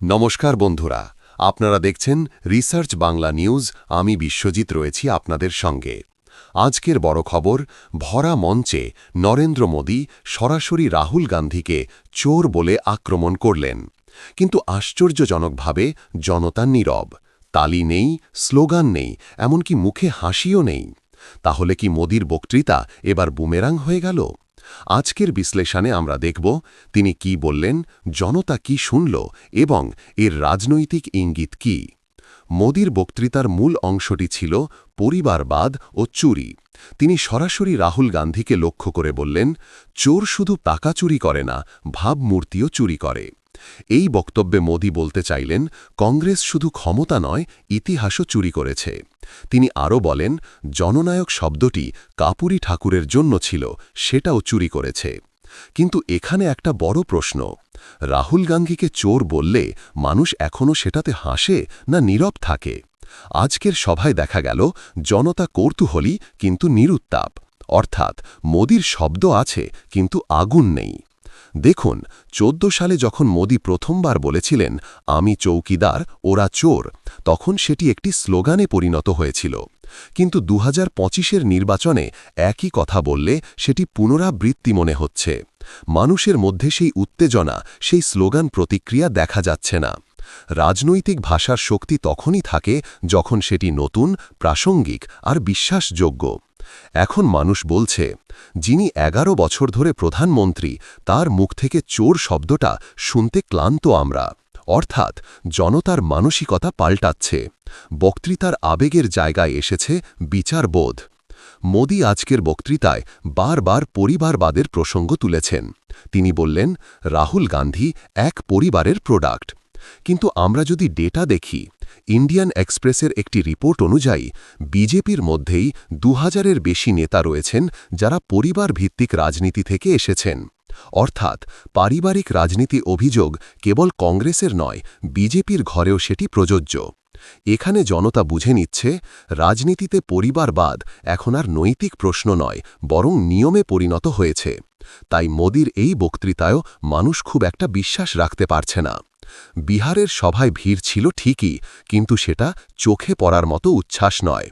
নমস্কার বন্ধুরা, আপনারা দেখছেন রিসার্চ বাংলা নিউজ, আমি বিশ্বজিৎ রয়েছি আপনাদের সঙ্গে। আজকের বড় খবর, ভরা মঞ্চে নরেন্দ্র মোদী সরাসরি রাহুল গান্ধীকে চোর বলে আক্রমণ করলেন। কিন্তু আশ্চর্যজনকভাবে জনতা নীরব। তালি নেই, স্লোগান নেই, এমনকি মুখে হাসিও নেই। তাহলে কি মোদির বক্তৃতা এবার বুমেরাং হয়ে গেল? আজকের বিশ্লেষণে আমরা দেখব তিনি কি বললেন, জনতা কি শুনল এবং এর রাজনৈতিক ইঙ্গিত কি। মোদির বক্তৃতার মূল অংশটি ছিল পরিবারবাদ ও চুরি। তিনি সরাসরি রাহুল গান্ধীকে লক্ষ্য করে বললেন, চোর শুধু টাকা চুরি করে না, ভাবমূর্তিও চুরি করে। এই বক্তব্যে মোদি বলতে চাইলেন, কংগ্রেস শুধু ক্ষমতা নয়, ইতিহাসও চুরি করেছে। তিনি আরও বলেন, জননায়ক শব্দটি কাপুরি ঠাকুরের জন্য ছিল, সেটাও চুরি করেছে। কিন্তু এখানে একটা বড় প্রশ্ন, রাহুল গান্ধীকে চোর বললে মানুষ এখনও সেটাতে হাসে না নীরব থাকে? আজকের সভায় দেখা গেল, জনতা কৌতূহলী কিন্তু নিরুত্তাপ। অর্থাৎ মোদির শব্দ আছে, কিন্তু আগুন নেই। দেখুন, চোদ্দ সালে যখন মোদি প্রথমবার বলেছিলেন, আমি চৌকিদার, ওরা চোর, তখন সেটি একটি স্লোগানে পরিণত হয়েছিল। কিন্তু দু হাজার নির্বাচনে একই কথা বললে সেটি পুনরাবৃত্তি মনে হচ্ছে। মানুষের মধ্যে সেই উত্তেজনা, সেই স্লোগান প্রতিক্রিয়া দেখা যাচ্ছে না। রাজনৈতিক ভাষার শক্তি তখনই থাকে যখন সেটি নতুন, প্রাসঙ্গিক আর বিশ্বাসযোগ্য। এখন মানুষ বলছে, যিনি এগারো বছর ধরে প্রধানমন্ত্রী, তার মুখ থেকে চোর শব্দটা শুনতে ক্লান্ত আমরা। অর্থাৎ জনতার মানসিকতা পাল্টাচ্ছে। বক্তৃতার আবেগের জায়গায় এসেছে বিচারবোধ। মোদি আজকের বক্তৃতায় বারবার পরিবারবাদের প্রসঙ্গ তুলেছেন। তিনি বললেন, রাহুল গান্ধী এক পরিবারের প্রোডাক্ট কিন্তু আমরা যদি ডেটা দেখি ইন্ডিয়ান এক্সপ্রেসের একটি রিপোর্ট অনুযায়ী, বিজেপির মধ্যেই দু হাজারের বেশি নেতা রয়েছেন যারা পরিবার ভিত্তিক রাজনীতি থেকে এসেছেন। অর্থাৎ পারিবারিক রাজনীতি অভিযোগ কেবল কংগ্রেসের নয়, বিজেপির ঘরেও সেটি প্রযোজ্য। এখানে জনতা বুঝে নিচ্ছে, রাজনীতিতে পরিবারবাদ এখন আর নৈতিক প্রশ্ন নয়, বরং নিয়মে পরিণত হয়েছে। তাই মোদির এই বক্তৃতায়ও মানুষ খুব একটা বিশ্বাস রাখতে পারছে না। বিহারের সভায় ভিড় ছিল ঠিকই, কিন্তু সেটা চোখে পড়ার মতো উচ্ছ্বাস নয়।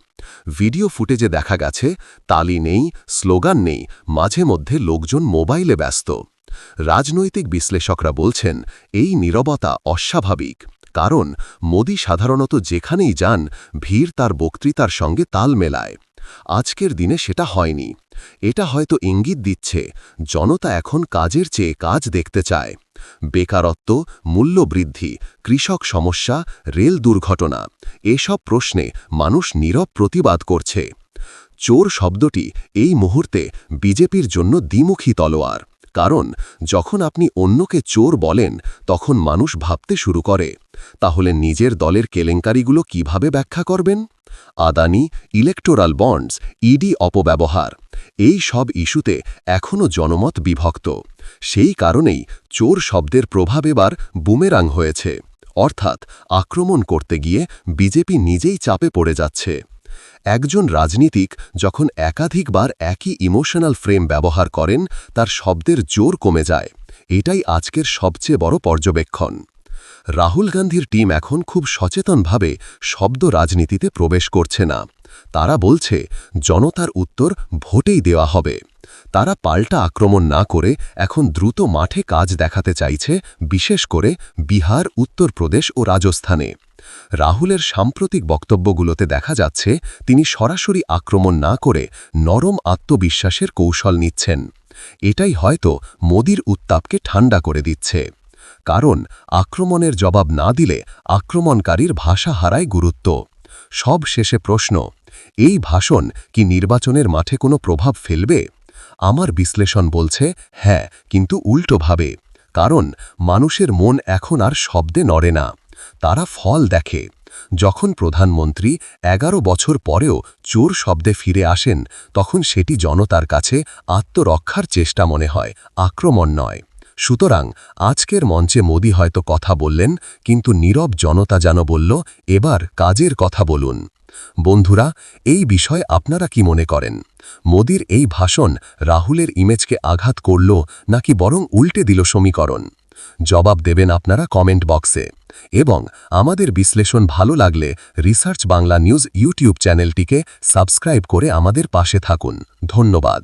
ভিডিও ফুটেজে দেখা গেছে, তালি নেই, স্লোগান নেই, মাঝে মধ্যে লোকজন মোবাইলে ব্যস্ত। রাজনৈতিক বিশ্লেষকরা বলছেন, এই নীরবতা অস্বাভাবিক। কারণ মোদি সাধারণত যেখানেই যান, ভিড় তার বক্তৃতার সঙ্গে তাল মেলায়। আজকের দিনে সেটা হয়নি। এটা হয়তো ইঙ্গিত দিচ্ছে, জনতা এখন কাজের চেয়ে কাজ দেখতে চায়। বেকারত্ব, মূল্যবৃদ্ধি, কৃষক সমস্যা, রেল দুর্ঘটনা, এসব প্রশ্নে মানুষ নীরব প্রতিবাদ করছে। চোর শব্দটি এই মুহূর্তে বিজেপির জন্য দ্বিমুখী তলোয়ার। কারণ, যখন আপনি অন্যকে চোর বলেন, তখন মানুষ ভাবতে শুরু করে। তাহলে নিজের দলের কেলেঙ্কারিগুলো কীভাবে ব্যাখ্যা করবেন? আদানি, ইলেকটোরাল বন্ডস ইডি অপব্যবহার, এই সব ইস্যুতে এখনও জনমত বিভক্ত। সেই কারণেই চোর শব্দের প্রভাব এবার বুমেরাং হয়েছে। অর্থাৎ আক্রমণ করতে গিয়ে বিজেপি নিজেই চাপে পড়ে যাচ্ছে। একজন রাজনীতিক যখন একাধিকবার একই ইমোশনাল ফ্রেম ব্যবহার করেন, তার শব্দের জোর কমে যায়। এটাই আজকের সবচেয়ে বড় পর্যবেক্ষণ। রাহুল গান্ধীর টিম এখন খুব সচেতনভাবে শব্দ রাজনীতিতে প্রবেশ করছে না। তারা বলছে, জনতার উত্তর ভোটেই দেওয়া হবে। তারা পাল্টা আক্রমণ না করে এখন দ্রুত মাঠে কাজ দেখাতে চাইছে, বিশেষ করে বিহার উত্তরপ্রদেশ ও রাজস্থানে। রাহুলের সাম্প্রতিক বক্তব্যগুলোতে দেখা যাচ্ছে, তিনি সরাসরি আক্রমণ না করে নরম আত্মবিশ্বাসের কৌশল নিচ্ছেন। এটাই হয়তো মোদির উত্তাপকে ঠান্ডা করে দিচ্ছে। কারণ আক্রমণের জবাব না দিলে আক্রমণকারীর ভাষা হারায় গুরুত্ব। সব শেষে প্রশ্ন, এই ভাষণ কি নির্বাচনের মাঠে কোনো প্রভাব ফেলবে? আমার বিশ্লেষণ বলছে হ্যাঁ কিন্তু উল্টোভাবে কারণ মানুষের মন এখন আর শব্দে নড়ে না। তারা ফল দেখে। যখন প্রধানমন্ত্রী এগারো বছর পরেও চোর শব্দে ফিরে আসেন, তখন সেটি জনতার কাছে আত্মরক্ষার চেষ্টা মনে হয়, আক্রমণ নয়। সুতরাং আজকের মঞ্চে মোদি হয়তো কথা বললেন, কিন্তু নীরব জনতা যেন বলল, এবার কাজের কথা বলুন। বন্ধুরা, এই বিষয়ে আপনারা কি মনে করেন? মোদির এই ভাষণ রাহুলের ইমেজকে আঘাত করল নাকি বরং উল্টে দিল সমীকরণ? জবাব দেবেন আপনারা কমেন্ট বক্সে এবং আমাদের বিশ্লেষণ ভালো লাগলে রিসার্চ বাংলা নিউজ ইউটিউব চ্যানেলটিকে সাবস্ক্রাইব করে আমাদের পাশে থাকুন। ধন্যবাদ।